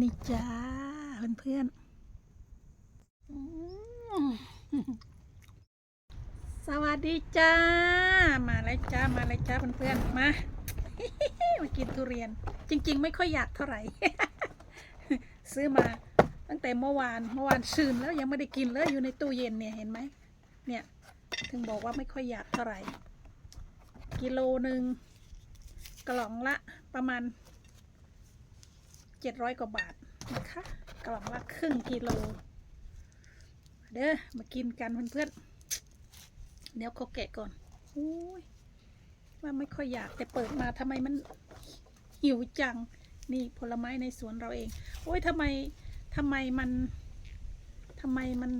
นี่จ้าเพื่อนๆอืมสวัสดีจ้า มาเลยจ้า มาเลยจ้าเพื่อนๆ มา มากินทุเรียน จริง ๆ ไม่ค่อยอยากเท่าไหร่ ซื้อมาตั้งแต่เมื่อวาน เมื่อวานซืนแล้วยังไม่ได้กินเลยอยู่ในตู้เย็นเนี่ยเห็นไหม เนี่ย ถึงบอกว่าไม่ค่อยอยากเท่าไหร่ กิโลหนึ่งกล่องละประมาณ เจ็ดร้อยกว่าบาทนะคะกล่องละครึ่งกิโล เด้อมากินกันเพื่อนๆเดี๋ยวเขาแกะก่อนอุ้ยว่าไม่ค่อยอยากแต่เปิดมาทำไมมันหิวจังนี่ผลไม้ในสวนเราเอง โอ้ยทำไมทำไมมันทำไมมัน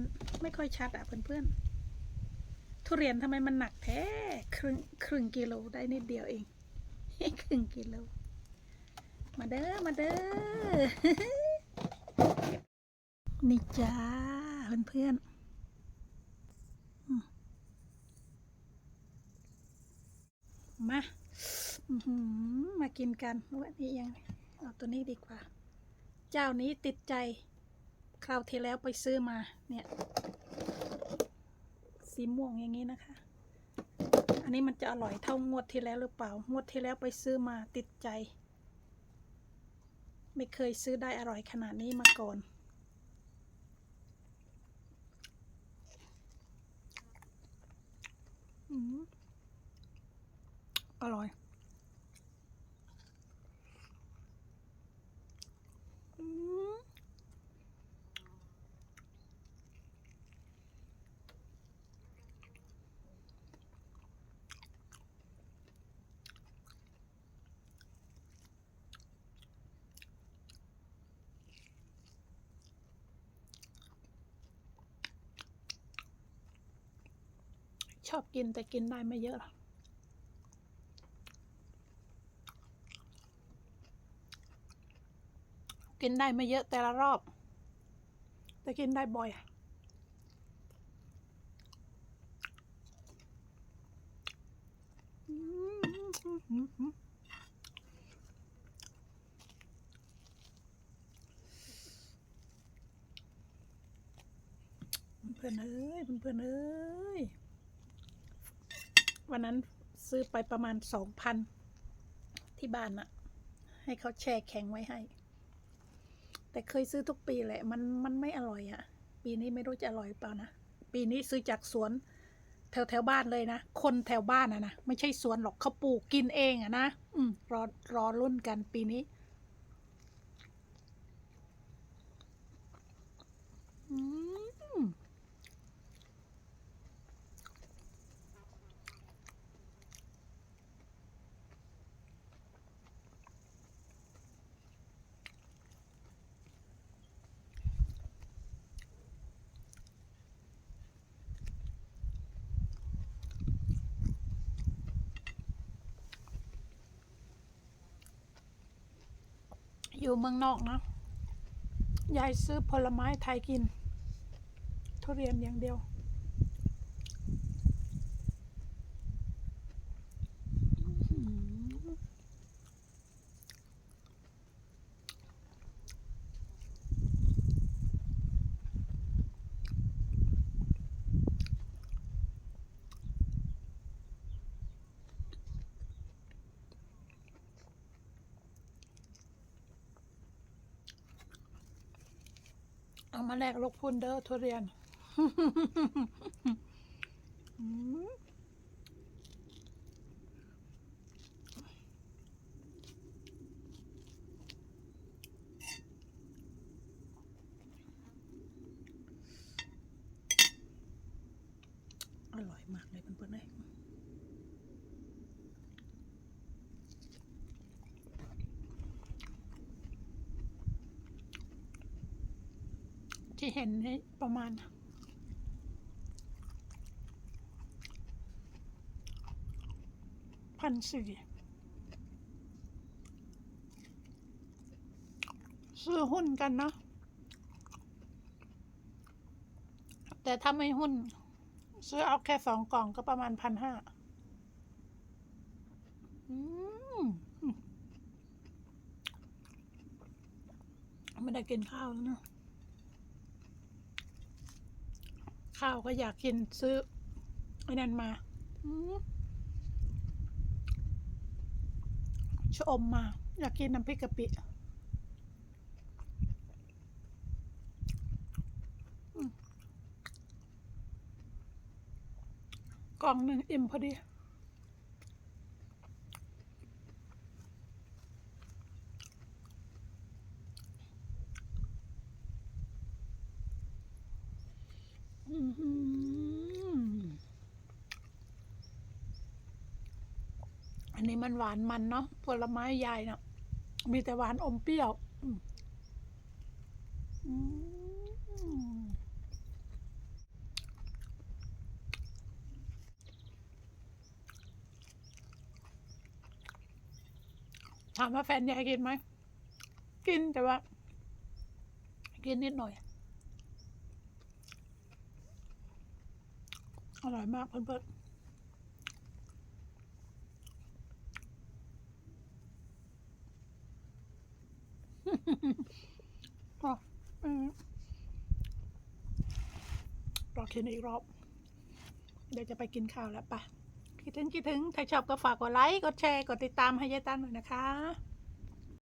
ไม่ค่อยชัดอะเพื่อนๆทุเรียนทำไมมันหนักแท้ครึ่งครึ่งกิโลได้นิดเดียวเองครึ่งกิโล มาเด้อ มาเด้อ นี่จ้าเพื่อนๆอืมาอื้อหือมากินกันว่านี่ยังเอาตัวนี้ดีกว่า เจ้านี้ติดใจ คราวที่แล้วไปซื้อมา เนี่ย สีม่วงอย่างนี้นะคะ อันนี้มันจะอร่อยเท่างวดที่แล้วหรือเปล่า งวดที่แล้วไปซื้อมาติดใจ ไม่เคยซื้อได้อร่อยขนาดนี้มาก่อนอร่อย อืมช อบกินแต่กินได้ไม่เยอะหรอกกินได้ไม่เยอะแต่ละรอบ แต่กินได้บ่อยเพื่อนเอ้ยเพื่อนเอ้ย วันนั้นซื้อไปประมาณสองพันที่บ้านน่ะให้เขาแช่แข็งไว้ให้ แต่เคยซื้อทุกปีแหละ มันมันไม่อร่อยอะ่ะปีนี้ไม่รู้จะอร่อยเปล่านะ ปีนี้ซื้อจากสวน แถวแถวบ้านเลยนะ คนแถวบ้านอะนะ ไม่ใช่สวนหรอกเขาปลูกกินเองอะนะ อืมรอรอรุ่นกันปีนี้ อืม อยู่เมืองนอกนะ ยายซื้อผลไม้ไทยกิน ทุเรียนอย่างเดียว เอามาแลกลูกพุนเด้อทุเรียนอืมอร่อยมากเลยเพื่อนๆเลย ที่เห็นนี่ประมาณพันสี่ซื้อหุ้นกันนะ แต่ถ้าไม่หุ้น ซื้อเอาแค่สองกล่องก็ประมาณพันห้าไม่ได้กินข้าวแล้วเนอะ ข้าวก็อยากกินซื้อไอ้นั่นมาอืมชะอมมา อยากกินน้ำพริกกะปิอืมกล่องหนึ่งอิ่มพอดี อันนี้มันหวานมันเนาะผลไม้ใหญ่เนาะมีแต่หวานอมเปรี้ยวถามว่าแฟนยายกินไหม กินแต่ว่า กินนิดหน่อย อร่อยมากเพื่อนๆก็อืมรอกินอีกรอบ เดี๋ยวจะไปกินข้าวแล้วไปะคิดถึงคิดถึง ถ้าชอบก็ฝากกดไลค์ กดแชร์ กดติดตามให้ยายตั้นหน่อยนะคะ